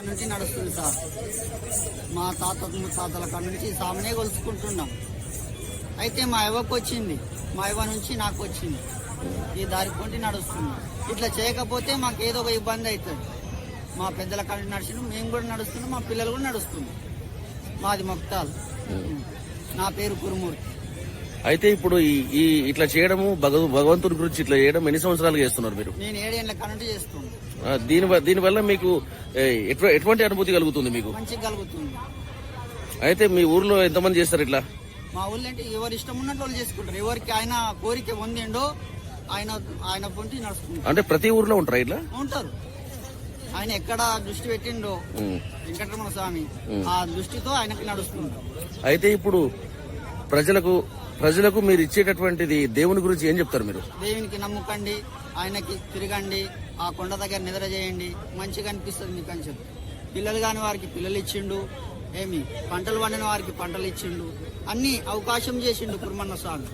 అక్కడి నుంచి నడుస్తుంది సార్. మా తాత ముత్తాతల కాడ నుంచి సామనే కొలుసుకుంటున్నాం అయితే మా అవ్వకు వచ్చింది. మా అవ్వ నుంచి నాకు వచ్చింది. ఈ దారి పొంటి నడుస్తున్నాం ఇట్లా చేయకపోతే మాకు ఏదో ఒక ఇబ్బంది అవుతుంది మా పెద్దల కాడ నడిచిన మేము కూడా నడుస్తున్నాం మా పిల్లలు కూడా నడుస్తున్నాం. మాది మొక్తాలు. నా పేరు కురుమూర్తి. అయితే ఇప్పుడు ఈ ఇట్లా చేయడము భగవ భగవంతుని గురించి ఇట్లా చేయడం ఎన్ని సంవత్సరాలు చేస్తున్నారు మీరు? నేను ఏడేళ్ళ చేస్తున్నాను దీని దీనివల్ల మీకు ఎటువంటి అనుభూతి కలుగుతుంది మీకు? కలుగుతుంది. అయితే మీ ఊర్లో ఎంతమంది చేస్తారు ఇట్లా? మా ఊళ్ళో అంటే ఎవరు ఇష్టం ఉన్నట్టు వాళ్ళు చేసుకుంటారు. ఎవరికి ఆయన కోరిక పొందిండో ఆయన ఆయన పొంటి నడుచుకుంటారు అంటే ప్రతి ఊర్లో ఉంటారా ఇట్లా? ఉంటారు. ఆయన ఎక్కడ దృష్టి పెట్టిండో. వెంకటరమణ స్వామి ఆ దృష్టితో ఆయనకి నడుస్తుంటాం అయితే ఇప్పుడు ప్రజలకు ప్రజలకు మీరు ఇచ్చేటటువంటిది దేవుని గురించి ఏం చెప్తారు మీరు? దేవునికి నమ్ముకండి ఆయనకి తిరగండి ఆ కొండ దగ్గర నిద్ర చేయండి మంచిగా అనిపిస్తుంది మీకు అని చెప్పి పిల్లలు కాని వారికి పిల్లలు ఇచ్చిండు ఏమి? పంటలు పండిన వారికి పంటలు ఇచ్చిండు అన్ని అవకాశం చేసిండు కుర్మన్న స్వామి.